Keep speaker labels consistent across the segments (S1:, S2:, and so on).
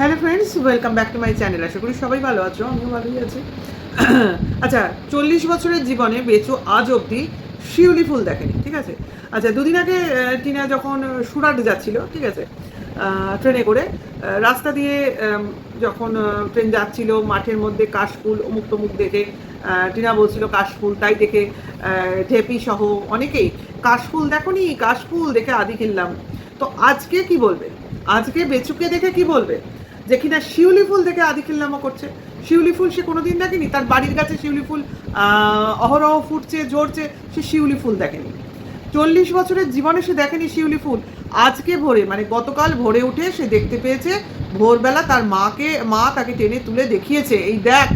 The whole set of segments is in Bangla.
S1: Hello friends welcome back to my channel আশা করি সবাই ভালো আছো, আমিও ভালোই আছি। আচ্ছা চল্লিশ বছরের জীবনে বেচু আজ অবধি শিউলি ফুল দেখেনি, ঠিক আছে? আচ্ছা দুদিন আগে টিনা যখন সুরাট যাচ্ছিল, ঠিক আছে? ট্রেনে করে রাস্তা দিয়ে যখন ট্রেন যাচ্ছিল, মাঠের মধ্যে কাশফুল অমুক তমুক দেখে টিনা বলছিল কাশফুল তাই দেখে ঢেপি সহ অনেকেই, কাশফুল দেখো নি কাশফুল দেখে আদি কিনলাম। তো আজকে কি বলবে? আজকে বেচুকে দেখে কি বলবে? যে কিনা শিউলি ফুল দেখে আদি খিল্লামো করছে। শিউলি ফুল সে কোনোদিন দেখেনি, তার বাড়ির কাছে শিউলি ফুল অহরহ ফুটছে, ঝরছে, সে শিউলি ফুল দেখেনি। চল্লিশ বছরের জীবনে সে দেখেনি শিউলি ফুল। আজকে ভোরে মানে গতকাল ভোরে উঠে সে দেখতে পেয়েছে, ভোরবেলা তার মাকে, মা তাকে টেনে তুলে দেখিয়েছে, এই দেখ,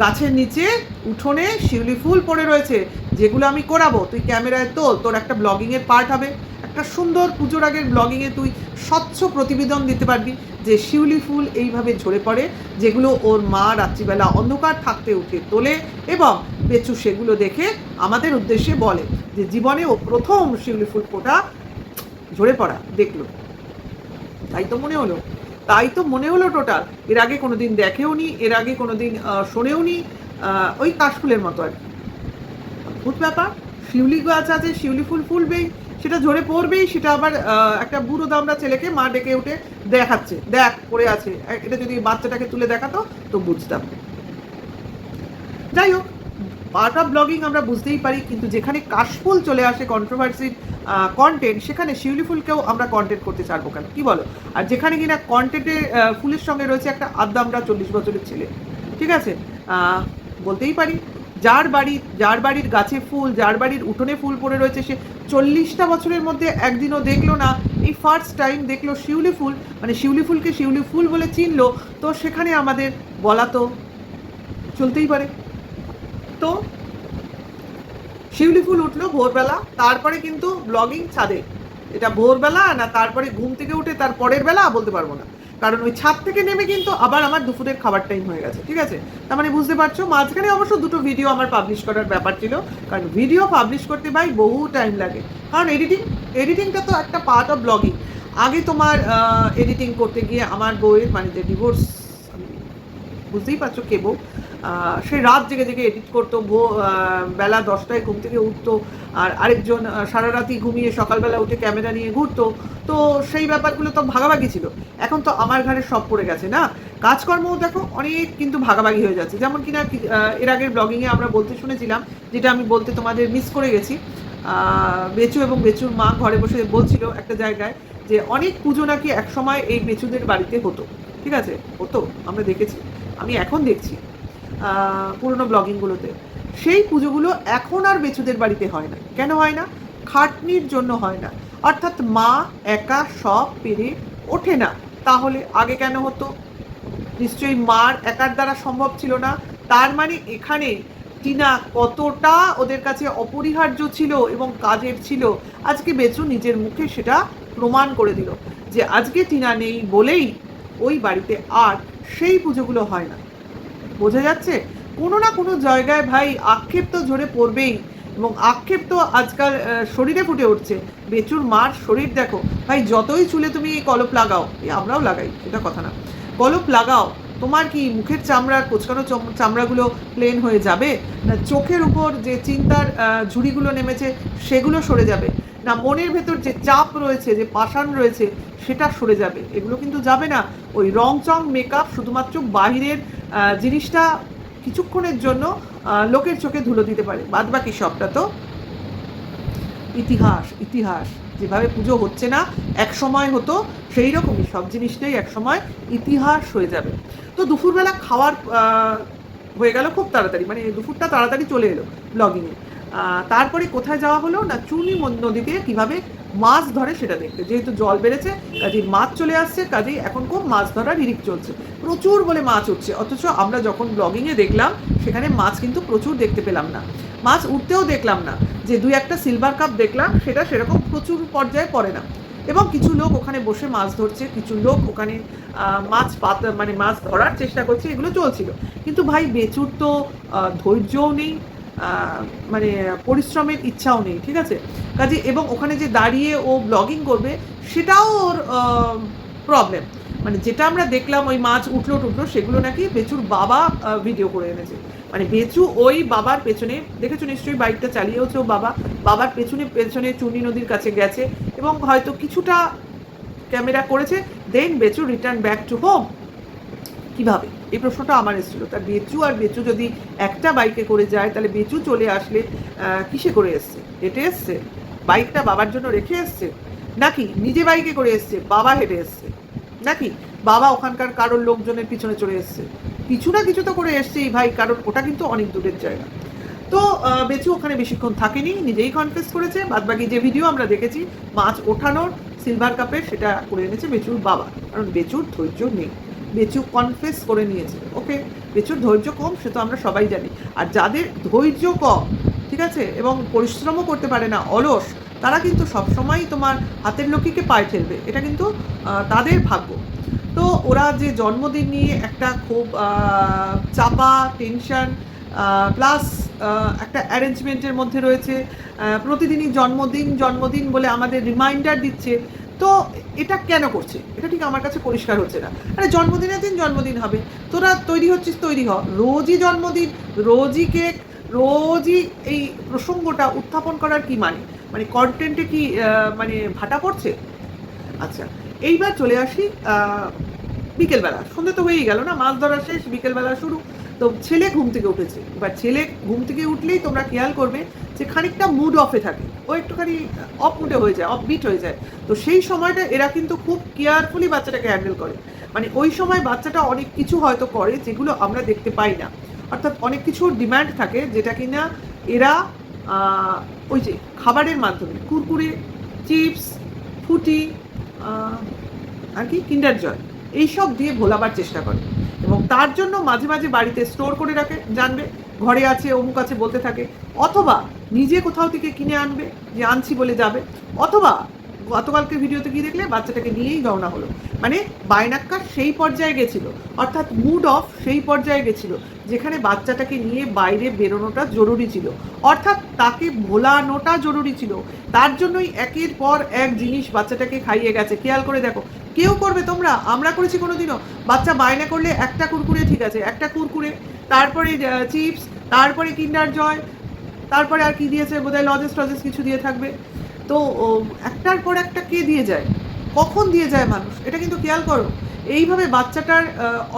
S1: গাছের নিচে উঠোনে শিউলি ফুল পড়ে রয়েছে, যেগুলো আমি করাবো, তুই ক্যামেরায় তোল, তোর একটা ব্লগিংয়ের পার্ট হবে। একটা সুন্দর পুজোর আগের ব্লগিংয়ে তুই স্বচ্ছ প্রতিবেদন দিতে পারবি যে শিউলি ফুল এইভাবে ঝরে পড়ে যেগুলো ওর মা রাত্রিবেলা অন্ধকার থাকতে উঠে তোলে এবং বেচু সেগুলো দেখে আমাদের উদ্দেশ্যে বলে যে জীবনে ও প্রথম শিউলি ফুল ফোটা ঝরে পড়া দেখল। তাই তো মনে হলো। তাই তো মনে হলো টোটাল এর আগে কোনোদিন দেখেও নি এর আগে কোনোদিন আহ, শোনেও নি ওই কাশফুলের মতো আর কি। অদ্ভুত ব্যাপার। শিউলি গাছ আছে শিউলি ফুল ফুলবেই। সেটা ঝরে পড়বেই, সেটা আবার একটা বুড়ো দামড়া ছেলেকে মা ডেকে উঠে দেখাচ্ছে। দেখ, পড়ে আছে। এটা যদি বাচ্চাটাকে তুলে দেখাতো, তো বুঝতাম। যাই হোক পার্ট অফ ব্লগিং আমরা বুঝতেই পারি, কিন্তু যেখানে কাশফুল চলে আসে কন্ট্রোভার্সির কন্টেন্ট সেখানে শিউলি ফুলকেও আমরা কন্টেন্ট করতে চাইব কেন? কি বলো? আর যেখানে কিনা কন্টেন্টে ফুলের সঙ্গে রয়েছে একটা আদ্দামরা চল্লিশ বছরের ছেলে। ঠিক আছে? বলতেই পারি। যার বাড়ি, যার বাড়ির গাছে ফুল, যার বাড়ির উঠোনে ফুল পড়ে রয়েছে, সে চল্লিশটা বছরের মধ্যে একদিনও দেখল না। এই ফার্স্ট টাইম দেখল শিউলি ফুল মানে শিউলি ফুলকে শিউলি ফুল বলে চিনলো। তো সেখানে আমাদের বলা তো চলতেই পারে। তো শিউলি ফুল উঠল ভোরবেলা, তারপরে কিন্তু ব্লগিং ছাদে। এটা ভোরবেলা না তারপরে ঘুম থেকে উঠে তার পরের বেলা বলতে পারব না। কারণ ওই ছাদ থেকে নেমে কিন্তু আবার আমার দুপুরের খাবার টাইম হয়ে গেছে ঠিক আছে? তার মানে বুঝতে পারছ? মাঝখানে অবশ্য দুটো ভিডিও আমার পাবলিশ করার ব্যাপার ছিল কারণ ভিডিও পাবলিশ করতে ভাই বহু টাইম লাগে। কারণ এডিটিং এডিটিংটা তো একটা পার্ট অফ ব্লগিং আগে তোমার এডিটিং করতে গিয়ে আমার বইয়ের মানে যে ডিভোর্স বুঝতেই পারছ কে বউ? আহ, সে রাত জেগে জেগে এডিট করতো, ভো- বেলা দশটায় ঘুম থেকে উঠতো, আর আরেকজন সারা রাতি ঘুমিয়ে সকালবেলা উঠে ক্যামেরা নিয়ে ঘুরতো। তো সেই ব্যাপারগুলো তো ভাগাভাগি ছিল। এখন তো আমার ঘরে সব পড়ে গেছে, না? কাজকর্মও দেখো অনেক কিন্তু ভাগাভাগি হয়ে যাচ্ছে। যেমন কিনা এর আগের ব্লগিংয়ে আমরা বলতে শুনেছিলাম, যেটা আমি বলতে তোমাদের মিস করে গেছি। বেচু এবং বেচুর মা ঘরে বসে বলছিল একটা জায়গায় যে, অনেক পুজো নাকি একসময় এই বেচুদের বাড়িতে হতো। ঠিক আছে? হতো, আমরা দেখেছি। আমি এখন দেখছি। পুরনো ব্লগিংগুলোতে। সেই পুজোগুলো এখন আর বেচুদের বাড়িতে হয় না। কেন হয় না? খাটনির জন্য হয় না। অর্থাৎ মা একা সব পেরে ওঠে না। তাহলে আগে কেন হতো? নিশ্চয়ই মার একার দ্বারা সম্ভব ছিল না। তার মানে এখানে টিনা কতটা ওদের কাছে অপরিহার্য ছিল এবং কাজের ছিল, আজকে বেচু নিজের মুখে সেটা প্রমাণ করে দিল যে আজকে টিনা নেই বলেই ওই বাড়িতে আর সেই পুজোগুলো হয় না। বোঝা যাচ্ছে কোনো না কোনো জায়গায় ভাই আক্ষেপ তো ঝরে পড়বেই এবং আক্ষেপ তো আজকাল শরীরে ফুটে উঠছে। বেচুর মার শরীর দেখো। ভাই, যতই চুলে তুমি এই কলপ লাগাও এই আমরাও লাগাই এটা কথা না। কলপ লাগাও, তোমার কি মুখের চামড়ার কোচকানো চম- চামড়াগুলো প্লেন হয়ে যাবে? না চোখের উপর যে চিন্তার ঝুড়িগুলো নেমেছে, সেগুলো সরে যাবে? না মনের ভেতর যে চাপ রয়েছে, যে পাষাণ রয়েছে, সেটা সরে যাবে? এগুলো কিন্তু যাবে না। ওই রং চং মেকআপ শুধুমাত্র বাহিরের জিনিসটা কিছুক্ষণের জন্য লোকের চোখে ধুলো দিতে পারে। বাদ বাকি সবটা তো ইতিহাস ইতিহাস। যেভাবে পুজো হচ্ছে না, এক সময় হতো সেই রকমই। সব জিনিসটাই এক সময় ইতিহাস হয়ে যাবে। তো দুপুরবেলা খাওয়ার হয়ে গেল খুব তাড়াতাড়ি। মানে দুপুরটা তাড়াতাড়ি চলে এলো ব্লগিংয়ে তারপরে কোথায় যাওয়া হলো না চুনি নদীতে কীভাবে মাছ ধরে সেটা দেখতে। যেহেতু জল বেড়েছে, কাজেই মাছ চলে আসছে, কাজেই এখন খুব মাছ ধরার হিরিক চলছে। প্রচুর বলে মাছ উঠছে, অথচ আমরা যখন ব্লগিংয়ে দেখলাম, সেখানে মাছ কিন্তু প্রচুর দেখতে পেলাম না। মাছ উঠতেও দেখলাম না, যে দুই একটা সিলভার কাপ দেখলাম, সেটা সেরকম প্রচুর পর্যায়ে পড়ে না। এবং কিছু লোক ওখানে বসে মাছ ধরছে, কিছু লোক ওখানে মাছ পাত মানে মাছ ধরার চেষ্টা করছে, এগুলো চলছিল। কিন্তু ভাই বেচুর তো ধৈর্যও নেই মানে পরিশ্রমের ইচ্ছাও নেই, ঠিক আছে? কাজে এবং ওখানে যে দাঁড়িয়ে ও ব্লগিং করবে, সেটাও ওর প্রবলেম মানে যেটা আমরা দেখলাম, ওই মাছ উঠল টুটলো, সেগুলো নাকি বেচুর বাবা ভিডিও করে এনেছে। মানে বেচু ওই বাবার পেছনে, দেখেছ নিশ্চয়ই বাইকটা চালিয়েওছে ও বাবা? বাবার পেছনে পেছনে চুনি নদীর কাছে গেছে এবং হয়তো কিছুটা ক্যামেরা করেছে দেন Bechu return back to home কীভাবে? এই প্রশ্নটা আমার এসেছিল। তা বেচু আর বেচু যদি একটা বাইকে করে যায়, তাহলে বেচু চলে আসলে কিসে করে এসছে? হেঁটে এসছে? বাইকটা বাবার জন্য রেখে এসছে? নাকি নিজে বাইকে করে এসছে? বাবা হেঁটে এসছে? নাকি বাবা ওখানকার কারোর লোকজনের পিছনে চলে এসছে? কিছু না কিছু তো করে এসছে এই ভাই, কারণ ওটা কিন্তু অনেক দূরের জায়গা। তো বেচু ওখানে বেশিক্ষণ থাকেনি, নিজেই কনফেস করেছে। বাদবাকি যে ভিডিও আমরা দেখেছি, মাছ ওঠানোর সিলভার কাপের সেটা করে এনেছে বেচুর বাবা। কারণ বেচুর ধৈর্য নেই। বেচু কনফেস করে নিয়েছে। ওকে বেচুর ধৈর্য কম, সে তো আমরা সবাই জানি। আর যাদের ধৈর্য কম, ঠিক আছে? এবং পরিশ্রমও করতে পারে না, অলস, তারা কিন্তু সবসময়ই তোমার হাতের লক্ষ্মীকে পায়ে ফেলবে এটা কিন্তু তাদের ভাগ্য। তো ওরা যে জন্মদিন নিয়ে একটা খুব চাপা টেনশন প্লাস একটা অ্যারেঞ্জমেন্টের মধ্যে রয়েছে প্রতিদিনই জন্মদিন জন্মদিন বলে আমাদের রিমাইন্ডার দিচ্ছে। তো এটা কেন করছে? এটা ঠিক আমার কাছে পরিষ্কার হচ্ছে না। আরে জন্মদিনের দিন জন্মদিন হবে। তোরা তৈরি হচ্ছিস, তৈরি হ। রোজই জন্মদিন, রোজই কেক, রোজই এই প্রসঙ্গটা উত্থাপন করার কি মানে? মানে কন্টেন্টে কি মানে ভাটা পড়ছে? আচ্ছা এইবার চলে আসি বিকেলবেলা। সন্ধ্যে তো হয়েই গেল না, মাছ ধরা শেষ, বিকেলবেলা শুরু। তো ছেলে ঘুম থেকে উঠেছে। এবার ছেলে ঘুম থেকে উঠলেই তোমরা খেয়াল করবে যে খানিকটা মুড অফে থাকে। ও একটুখানি অফ মুডে হয়ে যায় অফ বিট হয়ে যায়। তো সেই সময়টা এরা কিন্তু খুব কেয়ারফুলি বাচ্চাটাকে হ্যান্ডেল করে। মানে ওই সময় বাচ্চাটা অনেক কিছু হয়তো করে যেগুলো আমরা দেখতে পাই না। অর্থাৎ অনেক কিছুর ডিম্যান্ড থাকে যেটা কিনা এরা ওই যে খাবারের মাধ্যমে, কুরকুরে, চিপস, ফুটি আর কি কিন্ডার জয় এইসব দিয়ে ভোলাবার চেষ্টা করে। এবং তার জন্য মাঝে মাঝে বাড়িতে স্টোর করে রাখে, জানবে। ঘরে আছে, অমুক আছে, বলতে থাকে। অথবা নিজে কোথাও থেকে কিনে আনবে, যে আনছি বলে যাবে। অথবা গতকালকে ভিডিওতে গিয়ে দেখলে বাচ্চাটাকে নিয়েই রওনা হলো। মানে বায়নাক্কা সেই পর্যায়ে গেছিল। অর্থাৎ মুড অফ সেই পর্যায়ে গেছিল, যেখানে বাচ্চাটাকে নিয়ে বাইরে বেরোনোটা জরুরি ছিল। অর্থাৎ তাকে ভোলানোটা জরুরি ছিল। তার জন্যই একের পর এক জিনিস বাচ্চাটাকে খাইয়ে গেছে। খেয়াল করে দেখো, কেউ করবে তোমরা? আমরা করেছি কোনোদিনও। বাচ্চা বায়না করলে একটা কুরকুরে ঠিক আছে, একটা কুরকুরে। তারপরে চিপস, তারপরে কিন্ডার জয় তারপরে আর কি দিয়েছে বোধহয় লজেস টজেস কিছু দিয়ে থাকবে। তো একটার পর একটা কে দিয়ে যায়? কখন দিয়ে যায় মানুষ? এটা কিন্তু খেয়াল করো, এইভাবে বাচ্চাটার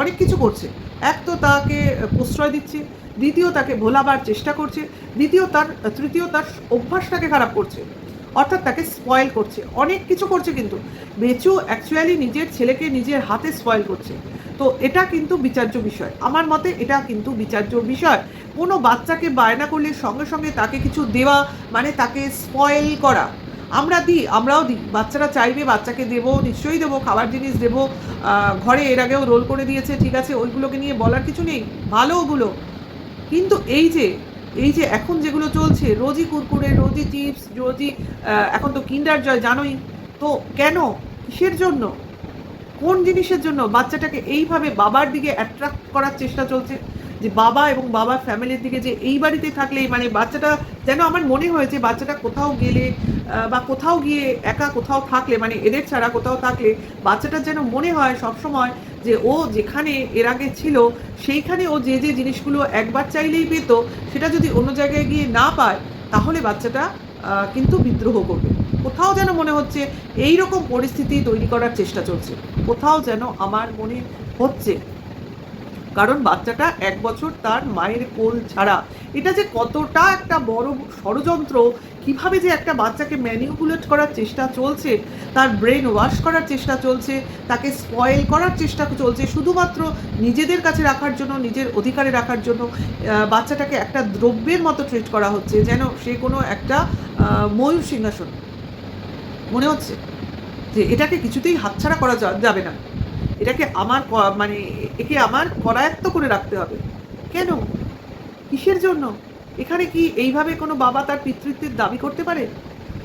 S1: অনেক কিছু করছে। এক তো তাকে প্রশ্রয় দিচ্ছে, দ্বিতীয় তাকে ভোলাবার চেষ্টা করছে, দ্বিতীয় তার, তৃতীয় তার অভ্যাসটাকে খারাপ করছে, অর্থাৎ তাকে স্পয়েল করছে। অনেক কিছু করছে কিন্তু, বেচু অ্যাকচুয়ালি নিজের ছেলেকে নিজের হাতে স্পয়েল করছে। তো এটা কিন্তু বিচার্য বিষয়। আমার মতে এটা কিন্তু বিচার্য বিষয়। কোনো বাচ্চাকে বায়না করলে সঙ্গে সঙ্গে তাকে কিছু দেওয়া মানে তাকে স্পয়েল করা। আমরা দিই, আমরাও দিই। বাচ্চারা চাইবে বাচ্চাকে দেবো, নিশ্চয়ই দেবো, খাবার জিনিস দেবো। ঘরে এর আগেও রোল করে দিয়েছে, ঠিক আছে, ওইগুলোকে নিয়ে বলার কিছু নেই। ভালো ওগুলো। কিন্তু এই যে এই যে এখন যেগুলো চলছে রোজই কুরকুরে রোজই চিপস রোজই এখন তো কিন্ডার জয় জানোই। তো কেন? কিসের জন্য? কোন জিনিসের জন্য বাচ্চাটাকে এইভাবে বাবার দিকে অ্যাট্রাক্ট করার চেষ্টা চলছে? যে বাবা এবং বাবার ফ্যামিলির দিকে যে এই বাড়িতে থাকলেই মানে বাচ্চাটা যেন আমার মনে হয়েছে বাচ্চাটা কোথাও গেলে বা কোথাও গিয়ে একা কোথাও থাকলে মানে এদের ছাড়া কোথাও থাকলে বাচ্চাটার যেন মনে হয় সবসময় যে ও যেখানে এর আগে ছিল, সেইখানে ও যে যে জিনিসগুলো একবার চাইলেই পেত, সেটা যদি অন্য জায়গায় গিয়ে না পায়, তাহলে বাচ্চাটা কিন্তু বিদ্রোহ করবে। কোথাও যেন মনে হচ্ছে এই রকম পরিস্থিতি তৈরি করার চেষ্টা চলছে। কোথাও যেন আমার মনে হচ্ছে। কারণ বাচ্চাটা এক বছর তার মায়ের কোল ছাড়া। এটা যে কতটা একটা বড় ষড়যন্ত্র, কীভাবে যে একটা বাচ্চাকে ম্যানিপুলেট করার চেষ্টা চলছে, তার ব্রেন ওয়াশ করার চেষ্টা চলছে, তাকে স্পয়েল করার চেষ্টা চলছে, শুধুমাত্র নিজেদের কাছে রাখার জন্য, নিজের অধিকারে রাখার জন্য বাচ্চাটাকে একটা দ্রব্যের মতো ট্রিট করা হচ্ছে, যেন সে কোনো একটা ময়ূর সিংহাসন মনে হচ্ছে যে এটাকে কিছুতেই হাতছাড়া করা যাবে না। এটাকে আমার মানে একে আমার করায়ত্ত করে রাখতে হবে। কেন? কিসের জন্য? এখানে কি এইভাবে কোনো বাবা তার পিতৃত্বের দাবি করতে পারে?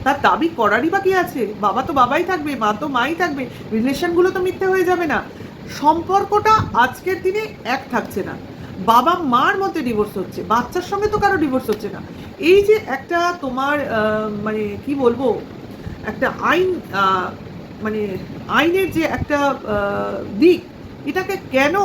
S1: তার দাবি করারই বা কি আছে। বাবা তো বাবাই থাকবে, মা তো মাই থাকবে। রিলেশনগুলো তো মিথ্যে হয়ে যাবে না। সম্পর্কটা আজকের দিনে এক থাকছে না। বাবা মার মধ্যে ডিভোর্স হচ্ছে। বাচ্চার সঙ্গে তো কারও ডিভোর্স হচ্ছে না। এই যে একটা তোমার মানে কি বলব? একটা আইন মানে আইনের যে একটা দিক, এটাকে কেন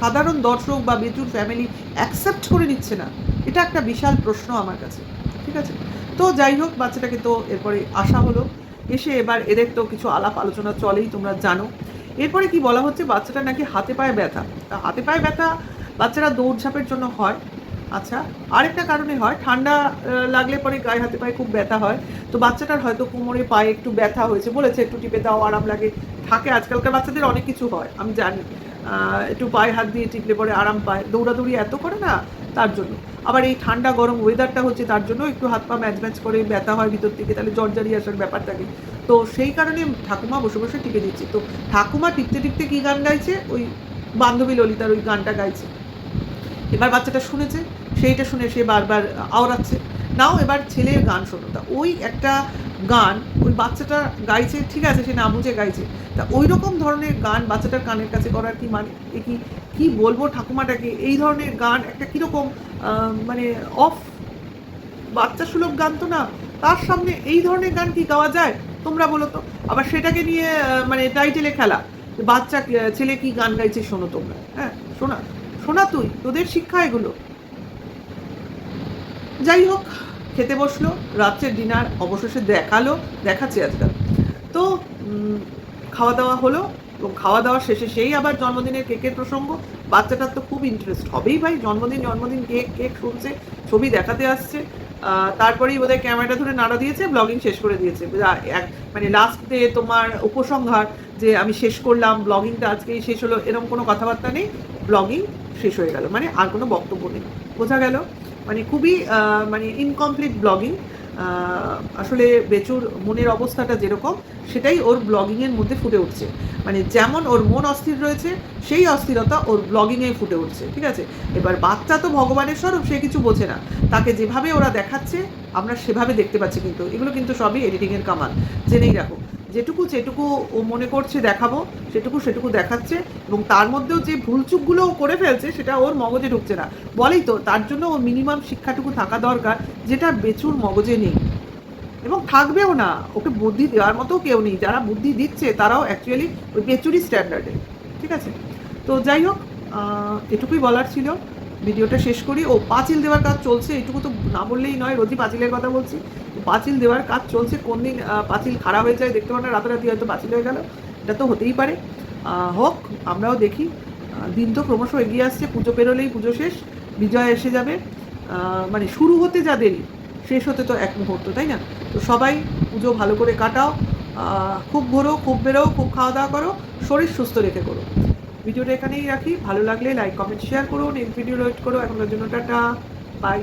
S1: সাধারণ দর্শক বা বেচুর ফ্যামিলি অ্যাকসেপ্ট করে নিচ্ছে না? এটা একটা বিশাল প্রশ্ন আমার কাছে, ঠিক আছে? তো যাই হোক, বাচ্চাটাকে তো এরপরে আসা হলো। এসে এবার এদের তো কিছু আলাপ আলোচনা চলেই, তোমরা জানো। এরপরে কি বলা হচ্ছে, বাচ্চাটা নাকি হাতে পায়ে ব্যথা? তা হাতে পায়ে ব্যথা বাচ্চারা দৌড়ঝাঁপের জন্য হয়। আচ্ছা আরেকটা কারণে হয়, ঠান্ডা লাগলে পরে গায়ে, হাতে পায়ে খুব ব্যথা হয়। তো বাচ্চাটার হয়তো কোমরে, পায়ে একটু ব্যথা হয়েছে, বলেছে একটু টিপে দাও, আরাম লাগে। থাকে, আজকালকার বাচ্চাদের অনেক কিছু হয়, আমি জানি। একটু পায়ে হাত দিয়ে টিপলে পরে আরাম পায়। দৌড়াদৌড়ি এত করে না তার জন্য। আবার এই ঠান্ডা, গরম ওয়েদারটা হচ্ছে তার জন্য একটু হাত পা ম্যাচ ম্যাচ করে ব্যথা হয় ভিতর থেকে, তাহলে জর্জারি আসার ব্যাপার থাকে। তো সেই কারণে ঠাকুমা বসে বসে টিপে দিচ্ছে। তো ঠাকুমা টিপতে টিপতে কী গান গাইছে? ওই বান্ধবী ললিতার ওই গানটা গাইছে। এবার বাচ্চাটা শুনেছে। সেইটা শুনে সে বারবার আওড়াচ্ছে। নাও এবার ছেলের গান শোনো। তা ওই একটা গান, ওই বাচ্চাটা গাইছে, ঠিক আছে, সে না বুঝে গাইছে। তা ওই রকম ধরনের গান বাচ্চাটার কানের কাছে করার কি মানে? কি কি বলব ঠাকুমাটাকে? এই ধরনের গান একটা কীরকম মানে অফ? বাচ্চা সুলভ গান তো না। তার সামনে এই ধরনের গান কি গাওয়া যায়? তোমরা বলো তো। আবার সেটাকে নিয়ে মানে টাইটেলে খেলা। বাচ্চা ছেলে কি গান গাইছে শোনো তোমরা। হ্যাঁ শোনা শোনা তুই। তোদের শিক্ষা এগুলো। যাই হোক, খেতে বসল রাত্রের ডিনার অবশেষে দেখাল, দেখাচ্ছে আজকাল। তো খাওয়া দাওয়া হলো, এবং খাওয়া দাওয়া শেষে সেই আবার জন্মদিনের কেকের প্রসঙ্গ। বাচ্চাটার তো খুব ইন্টারেস্ট হবেই ভাই, জন্মদিন জন্মদিন, কেক কেক শুনছে, ছবি দেখাতে আসছে। তারপরেই বোধহয় ক্যামেরাটা ধরে নাড়া দিয়েছে ব্লগিং শেষ করে দিয়েছে। মানে লাস্ট ডে তোমার উপসংহার, যে আমি শেষ করলাম ব্লগিংটা আজকেই শেষ হলো, এরকম কোনো কথাবার্তা নেই। ব্লগিং শেষ হয়ে গেল মানে আর কোনো বক্তব্য নেই। বোঝা গেল? মানে খুবই মানে ইনকমপ্লিট ব্লগিং আসলে বেচুর মনের অবস্থাটা যেরকম, সেটাই ওর ব্লগিংয়ের মধ্যে ফুটে উঠছে। মানে যেমন ওর মন অস্থির রয়েছে, সেই অস্থিরতা ওর ব্লগিংয়ে ফুটে উঠছে, ঠিক আছে? এবার বাচ্চা তো ভগবানের স্বরূপ, সে কিছু বোঝে না। তাকে যেভাবে ওরা দেখাচ্ছে, আমরা সেভাবে দেখতে পাচ্ছি কিন্তু। এগুলো কিন্তু সবই এডিটিংয়ের কামাল। জেনেই রাখো। যেটুকু যেটুকু ও মনে করছে দেখাবো, সেটুকু সেটুকু দেখাচ্ছে এবং তার মধ্যেও যে ভুলচুকগুলো ও করে ফেলছে সেটা ওর মগজে ঢুকছে না। বলেই তো, তার জন্য ওর মিনিমাম শিক্ষাটুকু থাকা দরকার যেটা বেচুর মগজে নেই। এবং থাকবেও না, ওকে বুদ্ধি দেওয়ার মতো কেউ নেই। যারা বুদ্ধি দিচ্ছে তারাও অ্যাকচুয়ালি ওই বেচুরি স্ট্যান্ডার্ডে ঠিক আছে? তো যাই হোক এটুকুই বলার ছিল। ভিডিওটা শেষ করি। ও পাঁচিল দেওয়ার কাজ চলছে এটুকু তো না বললেই নয়, রোজই পাঁচিলের কথা বলছি। পাঁচিল দেওয়ার কাজ চলছে, কোন দিন পাঁচিল খারাপ হয়ে যায় দেখতে পারে না, রাতারাতি হয়তো পাঁচিল হয়ে গেল, এটা তো হতেই পারে। হোক, আমরাও দেখি। দিন তো ক্রমশ এগিয়ে আসছে, পুজো পেরোলেই পুজো শেষ, বিজয় এসে যাবে। মানে শুরু হতে যা দেরি, শেষ হতে তো এক মুহূর্ত, তাই না? তো সবাই পুজো ভালো করে কাটাও খুব ঘোরো, খুব বেরো খুব খাওয়া দাওয়া করো, শরীর সুস্থ রেখে করো। ভিডিওটা এখানেই রাখি। ভালো লাগলে লাইক কমেন্ট শেয়ার করুন। নেক্সট ভিডিও ওয়েট করো। এখনকার জন্য টাটা। বাই